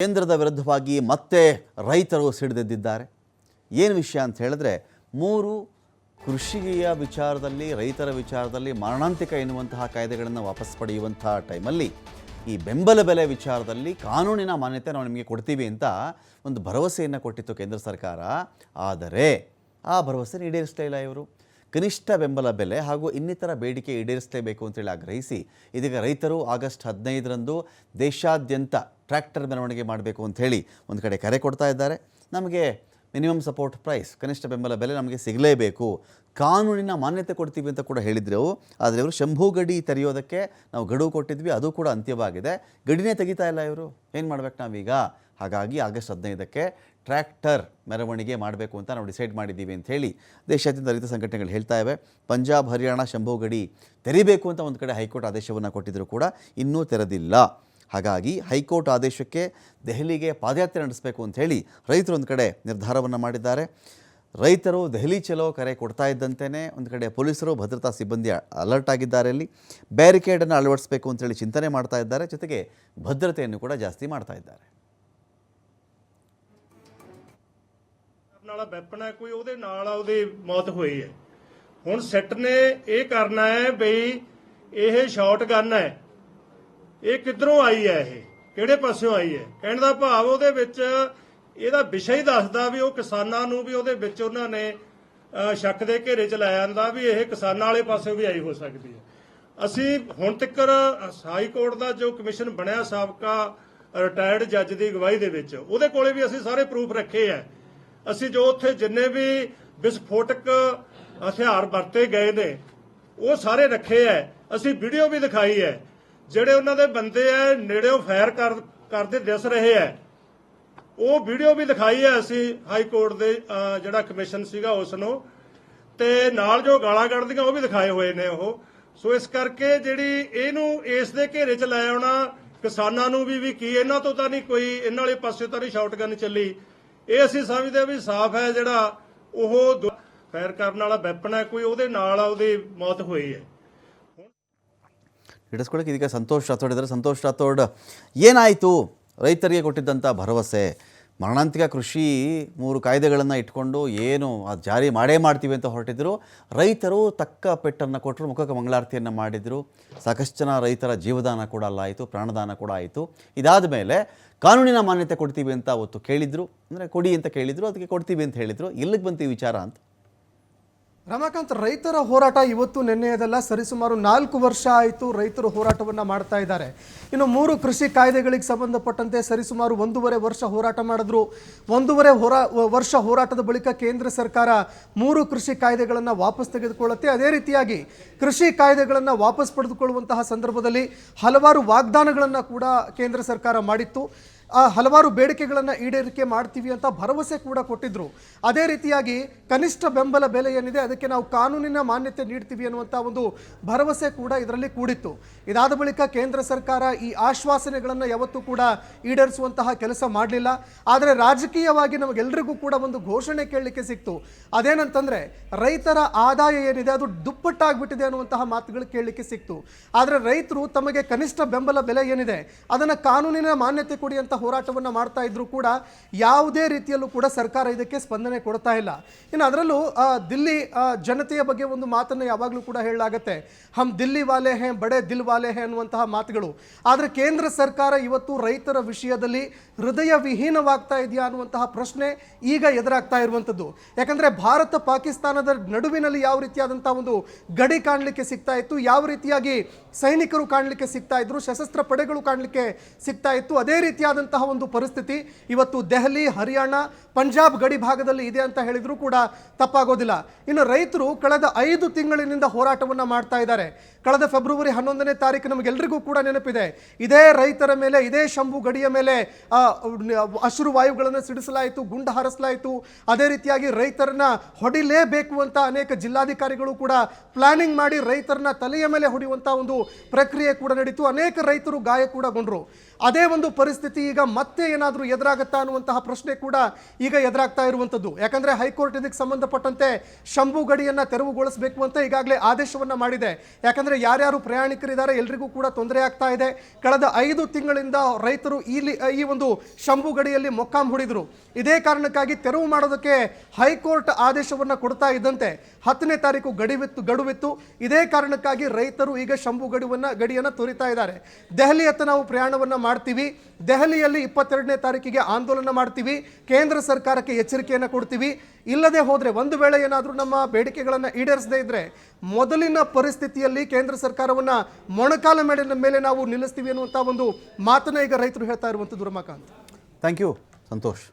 ಕೇಂದ್ರದ ವಿರುದ್ಧವಾಗಿ ಮತ್ತೆ ರೈತರು ಸಿಡಿದೆದ್ದಿದ್ದಾರೆ. ಏನು ವಿಷಯ ಅಂತ ಹೇಳಿದ್ರೆ, ಮೂರು ಕೃಷಿಯ ವಿಚಾರದಲ್ಲಿ, ರೈತರ ವಿಚಾರದಲ್ಲಿ ಮರಣಾಂತಿಕ ಎನ್ನುವಂತಹ ಕಾಯ್ದೆಗಳನ್ನು ವಾಪಸ್ ಪಡೆಯುವಂತಹ ಟೈಮಲ್ಲಿ ಈ ಬೆಂಬಲ ಬೆಲೆ ವಿಚಾರದಲ್ಲಿ ಕಾನೂನಿನ ಮಾನ್ಯತೆ ನಾವು ನಿಮಗೆ ಕೊಡ್ತೀವಿ ಅಂತ ಒಂದು ಭರವಸೆಯನ್ನು ಕೊಟ್ಟಿತ್ತು ಕೇಂದ್ರ ಸರ್ಕಾರ. ಆದರೆ ಆ ಭರವಸೆ ಈಡೇರಿಸಲೇ ಇಲ್ಲ ಇವರು. ಕನಿಷ್ಠ ಬೆಂಬಲ ಬೆಲೆ ಹಾಗೂ ಇನ್ನಿತರ ಬೇಡಿಕೆ ಈಡೇರಿಸಲೇಬೇಕು ಅಂತೇಳಿ ಆಗ್ರಹಿಸಿ. ಇದೀಗ ರೈತರು ಆಗಸ್ಟ್ ಹದಿನೈದರಂದು ದೇಶಾದ್ಯಂತ ಟ್ರ್ಯಾಕ್ಟರ್ ಮೆರವಣಿಗೆ ಮಾಡಬೇಕು ಅಂತ ಹೇಳಿ ಒಂದು ಕಡೆ ಕರೆ ಕೊಡ್ತಾ ಇದ್ದಾರೆ. ನಮಗೆ ಮಿನಿಮಮ್ ಸಪೋರ್ಟ್ ಪ್ರೈಸ್ ಕನಿಷ್ಠ ಬೆಂಬಲ ಬೆಲೆ ನಮಗೆ ಸಿಗಲೇಬೇಕು. ಕಾನೂನಿನ ಮಾನ್ಯತೆ ಕೊಡ್ತೀವಿ ಅಂತ ಕೂಡ ಹೇಳಿದ್ರು. ಆದರೆ ಇವರು ಶಂಭು ಗಡಿ ತೆರೆಯೋದಕ್ಕೆ ನಾವು ಗಡುವು ಕೊಟ್ಟಿದ್ವಿ, ಅದು ಕೂಡ ಅಂತ್ಯವಾಗಿದೆ. ಗಡಿನೇ ತೆಗಿತಾ ಇಲ್ಲ ಇವರು. ಏನು ಮಾಡ್ಬೇಕು ನಾವೀಗ? ಹಾಗಾಗಿ ಆಗಸ್ಟ್ ಹದಿನೈದಕ್ಕೆ ಟ್ರ್ಯಾಕ್ಟರ್ ಮೆರವಣಿಗೆ ಮಾಡಬೇಕು ಅಂತ ನಾವು ಡಿಸೈಡ್ ಮಾಡಿದ್ದೀವಿ ಅಂತ ಹೇಳಿ ದೇಶಾದ್ಯಂತ ರೈತ ಸಂಘಟನೆಗಳು ಹೇಳ್ತಾ ಇವೆ. ಪಂಜಾಬ್, ಹರಿಯಾಣ ಶಂಭು ಗಡಿ ತೆರಿಬೇಕು ಅಂತ ಒಂದು ಕಡೆ ಹೈಕೋರ್ಟ್ ಆದೇಶವನ್ನು ಕೊಟ್ಟಿದ್ದರೂ ಕೂಡ ಇನ್ನೂ ತೆರೆದಿಲ್ಲ. ಹಾಗಾಗಿ ಹೈಕೋರ್ಟ್ ಆದೇಶಕ್ಕೆ ದೆಹಲಿಗೆ ಪಾದಯಾತ್ರೆ ನಡೆಸಬೇಕು ಅಂತ ಹೇಳಿ ರೈತರು ಒಂದು ಕಡೆ ನಿರ್ಧಾರವನ್ನು ಮಾಡಿದ್ದಾರೆ ರೈತರು ದೆಹಲಿ ಚಲೋ ಕರೆ ಕೊಡ್ತಾ ಇದ್ದಂತೆಯೇ ಒಂದು ಕಡೆ ಪೊಲೀಸರು ಭದ್ರತಾ ಸಿಬ್ಬಂದಿ ಅಲರ್ಟ್ ಆಗಿದ್ದಾರೆ ಅಲ್ಲಿ ಬ್ಯಾರಿಕೇಡನ್ನು ಅಳವಡಿಸಬೇಕು ಅಂತೇಳಿ ಚಿಂತನೆ ಮಾಡ್ತಾ ಇದ್ದಾರೆ ಜೊತೆಗೆ ಭದ್ರತೆಯನ್ನು ಕೂಡ ಜಾಸ್ತಿ ಮಾಡ್ತಾ ಇದ್ದಾರೆ ਨਾਲ ਵੈਪਨ ਹੈ ਕੋਈ ਉਹਦੇ ਨਾਲ ਉਹਦੀ ਮੌਤ ਹੋਈ ਹੈ ਹੁਣ ਸਿੱਟ ਨੇ ਇਹ ਕਰਨਾ ਹੈ ਬਈ ਇਹ ਸ਼ਾਟਗਨ ਹੈ ਇਹ ਕਿੱਧਰੋਂ ਆਈ ਹੈ ਇਹ? ਕਿਹੜੇ ਪਾਸਿਓਂ ਆਈ ਹੈ? ਕਹਿਣ ਦਾ ਭਾਵ ਉਹਦੇ ਵਿੱਚ ਇਹਦਾ ਵਿਸ਼ਾ ਹੀ ਦੱਸਦਾ ਵੀ ਉਹ ਕਿਸਾਨਾਂ ਨੂੰ ਵੀ ਉਹਦੇ ਵਿੱਚ ਉਹਨਾਂ ਨੇ ਸ਼ੱਕ ਦੇ ਘੇਰੇ ਚ ਲਾਇਆ ਜਾਂਦਾ ਵੀ ਇਹ ਕਿਸਾਨਾਂ ਵਾਲੇ ਪਾਸੇ ਵੀ ਆਈ ਹੋ ਸਕਦੀ ਹੈ। ਅਸੀਂ ਹੁਣ ਤੱਕ ਹਾਈ ਕੋਰਟ ਦਾ ਜੋ ਕਮਿਸ਼ਨ ਬਣਿਆ ਸਾਬਕਾ ਰਿਟਾਇਰਡ ਜੱਜ ਦੀ ਅਗਵਾਈ ਦੇ ਵਿੱਚ, ਉਹਦੇ ਕੋਲੇ ਵੀ ਅਸੀਂ ਸਾਰੇ ਪ੍ਰੂਫ ਰੱਖੇ ਆ ਅਸੀਂ ਜੋ ਉੱਥੇ ਜਿੰਨੇ ਵੀ ਵਿਸਫੋਟਕ ਹਥਿਆਰ ਵਰਤੇ ਗਏ ਨੇ, ਉਹ ਸਾਰੇ ਰੱਖੇ ਐ ਅਸੀਂ ਵੀਡੀਓ ਵੀ ਦਿਖਾਈ ਹੈ। ਜਿਹੜੇ ਉਹਨਾਂ ਦੇ ਬੰਦੇ ਐ ਨੇੜਿਓਂ ਫਾਇਰ ਕਰਦੇ ਦਿਸ ਰਹੇ ਐ ਉਹ ਵੀਡੀਓ ਵੀ ਦਿਖਾਈ ਹੈ ਅਸੀਂ ਹਾਈ ਕੋਰਟ ਦੇ ਜਿਹੜਾ ਕਮਿਸ਼ਨ ਸੀਗਾ ਉਸ ਨੂੰ ਤੇ ਨਾਲ ਜੋ ਗਾਲਾਂ ਕੱਢਦੀਆਂ, ਉਹ ਵੀ ਦਿਖਾਏ ਹੋਏ ਨੇ ਉਹ। ਸੋ ਇਸ ਕਰਕੇ ਜਿਹੜੀ ਇਹਨੂੰ ਇਸ ਦੇ ਘੇਰੇ 'ਚ ਲੈ ਆਉਣਾ, ਕਿਸਾਨਾਂ ਨੂੰ ਵੀ ਵੀ ਕੀ, ਇਹਨਾਂ ਤੋਂ ਤਾਂ ਨਹੀਂ ਕੋਈ, ਇਹਨਾਂ ਵਾਲੇ ਪਾਸੇ ਤਾਂ ਨਹੀਂ ਸ਼ਾਟਗਨ ਚੱਲੀ। ਇਹ ਅਸੀਂ ਸਮਝਦੇ ਹਾਂ ਵੀ ਸਾਫ਼ ਹੈ ਜਿਹੜਾ ਉਹ ਫਾਇਰ ਕਰਨ ਵਾਲਾ ਵੈਪਨ ਹੈ, ਕੋਈ ਉਹਦੇ ਨਾਲ ਉਹਦੀ ਮੌਤ ਹੋਈ ਹੈ। ಹಿಡಿಸ್ಕೊಳ್ಳೋಕೆ ಇದೀಗ ಸಂತೋಷ್ ರಾಥೋಡ್ ಇದ್ದಾರೆ. ಸಂತೋಷ್ ರಾಥೋಡ್, ಏನಾಯಿತು? ರೈತರಿಗೆ ಕೊಟ್ಟಿದ್ದಂಥ ಭರವಸೆ, ಮರಣಾಂತಿಕ ಕೃಷಿ ಮೂರು ಕಾಯ್ದೆಗಳನ್ನು ಇಟ್ಕೊಂಡು ಏನು ಅದು ಜಾರಿ ಮಾಡೇ ಮಾಡ್ತೀವಿ ಅಂತ ಹೊರಟಿದ್ರು. ರೈತರು ತಕ್ಕ ಪೆಟ್ಟನ್ನು ಕೊಟ್ಟರು ಮುಖಕ್ಕೆ ಮಂಗಳಾರತಿಯನ್ನು ಮಾಡಿದರು. ಸಾಕಷ್ಟು ಜನ ರೈತರ ಜೀವದಾನ ಕೂಡ ಅಲ್ಲಾಯಿತು ಪ್ರಾಣದಾನ ಕೂಡ ಆಯಿತು. ಇದಾದ ಮೇಲೆ ಕಾನೂನಿನ ಮಾನ್ಯತೆ ಕೊಡ್ತೀವಿ ಅಂತ ಅವತ್ತು ಕೇಳಿದರು. ಅಂದರೆ ಕೊಡಿ ಅಂತ ಕೇಳಿದರು, ಅದಕ್ಕೆ ಕೊಡ್ತೀವಿ ಅಂತ ಹೇಳಿದರು. ಇಲ್ಲಿಗೆ ಬಂತು ವಿಚಾರ ಅಂತ. ರಮಾಕಾಂತ್, ರೈತರ ಹೋರಾಟ ಇವತ್ತು ನಿನ್ನೆಯದಲ್ಲ ಸರಿಸುಮಾರು ನಾಲ್ಕು ವರ್ಷ ಆಯಿತು ರೈತರು ಹೋರಾಟವನ್ನು ಮಾಡ್ತಾ ಇದ್ದಾರೆ. ಇನ್ನು ಮೂರು ಕೃಷಿ ಕಾಯ್ದೆಗಳಿಗೆ ಸಂಬಂಧಪಟ್ಟಂತೆ ಸರಿಸುಮಾರು ಒಂದೂವರೆ ವರ್ಷ ಹೋರಾಟ ಮಾಡಿದ್ರು. ಒಂದೂವರೆ ಹೋರಾ, ವರ್ಷ ಹೋರಾಟದ ಬಳಿಕ ಕೇಂದ್ರ ಸರ್ಕಾರ ಮೂರು ಕೃಷಿ ಕಾಯ್ದೆಗಳನ್ನು ವಾಪಸ್ ತೆಗೆದುಕೊಳ್ಳುತ್ತೆ. ಅದೇ ರೀತಿಯಾಗಿ ಕೃಷಿ ಕಾಯ್ದೆಗಳನ್ನು ವಾಪಸ್ ಪಡೆದುಕೊಳ್ಳುವಂತಹ ಸಂದರ್ಭದಲ್ಲಿ ಹಲವಾರು ವಾಗ್ದಾನಗಳನ್ನು ಕೂಡ ಕೇಂದ್ರ ಸರ್ಕಾರ ಮಾಡಿತ್ತು. ಹಲವಾರು ಬೇಡಿಕೆಗಳನ್ನು ಈಡೇರಿಕೆ ಮಾಡ್ತೀವಿ ಅಂತ ಭರವಸೆ ಕೂಡ ಕೊಟ್ಟಿದ್ರು. ಅದೇ ರೀತಿಯಾಗಿ ಕನಿಷ್ಠ ಬೆಂಬಲ ಬೆಲೆ ಏನಿದೆ ಅದಕ್ಕೆ ನಾವು ಕಾನೂನಿನ ಮಾನ್ಯತೆ ನೀಡ್ತೀವಿ ಅನ್ನುವಂಥ ಒಂದು ಭರವಸೆ ಕೂಡ ಇದರಲ್ಲಿ ಕೂಡಿತ್ತು. ಇದಾದ ಬಳಿಕ ಕೇಂದ್ರ ಸರ್ಕಾರ ಈ ಆಶ್ವಾಸನೆಗಳನ್ನು ಯಾವತ್ತೂ ಕೂಡ ಈಡೇರಿಸುವಂತಹ ಕೆಲಸ ಮಾಡಲಿಲ್ಲ. ಆದರೆ ರಾಜಕೀಯವಾಗಿ ನಮಗೆಲ್ಲರಿಗೂ ಕೂಡ ಒಂದು ಘೋಷಣೆ ಕೇಳಲಿಕ್ಕೆ ಸಿಕ್ತು. ಅದೇನಂತಂದರೆ ರೈತರ ಆದಾಯ ಏನಿದೆ ಅದು ದುಪ್ಪಟ್ಟಾಗ್ಬಿಟ್ಟಿದೆ ಅನ್ನುವಂತಹ ಮಾತುಗಳು ಕೇಳಲಿಕ್ಕೆ ಸಿಕ್ತು. ಆದರೆ ರೈತರು ತಮಗೆ ಕನಿಷ್ಠ ಬೆಂಬಲ ಬೆಲೆ ಏನಿದೆ ಅದನ್ನು ಕಾನೂನಿನ ಮಾನ್ಯತೆ ಕೊಡಿ ಅಂತ ಹೋರಾಟವನ್ನು ಮಾಡ್ತಾ ಇದ್ರು ಕೂಡ ಯಾವುದೇ ರೀತಿಯಲ್ಲೂ ಕೂಡ ಸರ್ಕಾರ ಇದಕ್ಕೆ ಸ್ಪಂದನೆ ಕೊಡ್ತಾ ಇಲ್ಲ. ಇನ್ನು ಅದರಲ್ಲೂ ದಿಲ್ಲಿ ಜನತೆಯ ಬಗ್ಗೆ ಒಂದು ಮಾತನ್ನು ಯಾವಾಗಲೂ ಕೂಡ ಹೇಳಲಾಗತ್ತೆ. ಹಮ್ ದಿಲ್ಲಿ ವಾಲೆ ಹೇ, ಬಡೆ ದಿಲ್ ವಾಲೆ ಹೇ ಅನ್ನುವಂತಹ ಮಾತುಗಳು. ಆದರೆ ಕೇಂದ್ರ ಸರ್ಕಾರ ಇವತ್ತು ರೈತರ ವಿಷಯದಲ್ಲಿ ಹೃದಯ ವಿಹೀನವಾಗ್ತಾ ಇದೆಯಾ ಅನ್ನುವಂತಹ ಪ್ರಶ್ನೆ ಈಗ ಎದುರಾಗ್ತಾ ಇರುವಂಥದ್ದು. ಯಾಕಂದ್ರೆ ಭಾರತ ಪಾಕಿಸ್ತಾನದ ನಡುವಿನಲ್ಲಿ ಯಾವ ರೀತಿಯಾದಂತಹ ಒಂದು ಗಡಿ ಕಾಣಲಿಕ್ಕೆ ಸಿಗ್ತಾ ಇತ್ತು, ಯಾವ ರೀತಿಯಾಗಿ ಸೈನಿಕರು ಕಾಣಲಿಕ್ಕೆ ಸಿಗ್ತಾ ಇದ್ರು, ಸಶಸ್ತ್ರ ಪಡೆಗಳು ಕಾಣಲಿಕ್ಕೆ ಸಿಗ್ತಾ ಇತ್ತು, ಅದೇ ರೀತಿಯಾದಂತಹ ಒಂದು ಪರಿಸ್ಥಿತಿ ಇವತ್ತು ದೆಹಲಿ, ಹರಿಯಾಣ, ಪಂಜಾಬ್ ಗಡಿ ಭಾಗದಲ್ಲಿ ಇದೆ ಅಂತ ಹೇಳಿದರೂ ಕೂಡ ತಪ್ಪಾಗೋದಿಲ್ಲ. ಇನ್ನು ರೈತರು ಕಳೆದ ಐದು ತಿಂಗಳಿನಿಂದ ಹೋರಾಟವನ್ನು ಮಾಡ್ತಾ ಇದ್ದಾರೆ. ಕಳೆದ ಫೆಬ್ರವರಿ ಹನ್ನೊಂದನೇ ತಾರೀಕು ನಮಗೆಲ್ಲರಿಗೂ ಕೂಡ ನೆನಪಿದೆ. ಇದೇ ರೈತರ ಮೇಲೆ, ಇದೇ ಶಂಭು ಗಡಿಯ ಮೇಲೆ ಹಸಿರು ವಾಯುಗಳನ್ನು ಸಿಡಿಸಲಾಯಿತು, ಗುಂಡು ಹಾರಿಸಲಾಯಿತು. ಅದೇ ರೀತಿಯಾಗಿ ರೈತರನ್ನ ಹೊಡಿಲೇಬೇಕು ಅಂತ ಅನೇಕ ಜಿಲ್ಲಾಧಿಕಾರಿಗಳು ಕೂಡ ಪ್ಲಾನಿಂಗ್ ಮಾಡಿ ರೈತರನ್ನ ತಲೆಯ ಮೇಲೆ ಹೊಡೆಯುವಂಥ ಒಂದು ಪ್ರಕ್ರಿಯೆ ಕೂಡ ನಡೀತು. ಅನೇಕ ರೈತರು ಗಾಯ ಕೂಡ ಗೊಂಡ್ರು ಅದೇ ಒಂದು ಪರಿಸ್ಥಿತಿ ಈಗ ಮತ್ತೆ ಏನಾದರೂ ಎದುರಾಗುತ್ತಾ ಅನ್ನುವಂತಹ ಪ್ರಶ್ನೆ ಕೂಡ ಈಗ ಎದುರಾಗ್ತಾ ಇರುವಂಥದ್ದು. ಯಾಕಂದರೆ ಹೈಕೋರ್ಟ್ ಇದಕ್ಕೆ ಸಂಬಂಧಪಟ್ಟಂತೆ ಶಂಭು ಗಡಿಯನ್ನು ತೆರವುಗೊಳಿಸಬೇಕು ಅಂತ ಈಗಾಗಲೇ ಆದೇಶವನ್ನು ಮಾಡಿದೆ. ಯಾಕಂದರೆ ಯಾರ್ಯಾರು ಪ್ರಯಾಣಿಕರಿದ್ದಾರೆ ಎಲ್ರಿಗೂ ಕೂಡ ತೊಂದರೆ ಆಗ್ತಾ ಇದೆ. ಕಳೆದ ಐದು ತಿಂಗಳಿಂದ ರೈತರು ಇಲ್ಲಿ ಈ ಒಂದು ಶಂಭು ಗಡಿಯಲ್ಲಿ ಮೊಕ್ಕಾಂ ಹೊಡಿದ್ರು. ಇದೇ ಕಾರಣಕ್ಕಾಗಿ ತೆರವು ಮಾಡೋದಕ್ಕೆ ಹೈಕೋರ್ಟ್ ಆದೇಶವನ್ನು ಕೊಡ್ತಾ ಇದ್ದಂತೆ. ಹತ್ತನೇ ತಾರೀಕು ಗಡಿವಿತ್ತು ಗಡುವಿತ್ತು ಇದೇ ಕಾರಣಕ್ಕಾಗಿ ರೈತರು ಈಗ ಶಂಭು ಗಡಿವನ್ನು, ಗಡಿಯನ್ನು ತೋರಿತಾ ಇದ್ದಾರೆ. ದೆಹಲಿಯತ್ತ ನಾವು ಪ್ರಯಾಣವನ್ನ ಮಾಡ್ತೀವಿ. ದೆಹಲಿಯಲ್ಲಿ ಇಪ್ಪತ್ತೆರಡನೇ ತಾರೀಕಿಗೆ ಆಂದೋಲನ ಮಾಡ್ತೀವಿ. ಕೇಂದ್ರ ಸರ್ಕಾರಕ್ಕೆ ಎಚ್ಚರಿಕೆಯನ್ನು ಕೊಡ್ತೀವಿ. ಇಲ್ಲದೆ ಹೋದರೆ ಒಂದು ವೇಳೆ ಏನಾದರೂ ನಮ್ಮ ಬೇಡಿಕೆಗಳನ್ನು ಈಡೇರಿಸದೇ ಇದ್ದರೆ ಮೊದಲಿನ ಪರಿಸ್ಥಿತಿಯಲ್ಲಿ ಕೇಂದ್ರ ಸರ್ಕಾರವನ್ನು ಮೊಣಕಾಲ ಮೇಲೆ ಮೇಲೆ ನಾವು ನಿಲ್ಲಿಸ್ತೀವಿ ಅನ್ನುವಂಥ ಒಂದು ಮಾತನ್ನು ಈಗ ರೈತರು ಹೇಳ್ತಾ ಇರುವಂಥದ್ದು ರಮಾಕಾಂತ್ ಥ್ಯಾಂಕ್ ಯು ಸಂತೋಷ್.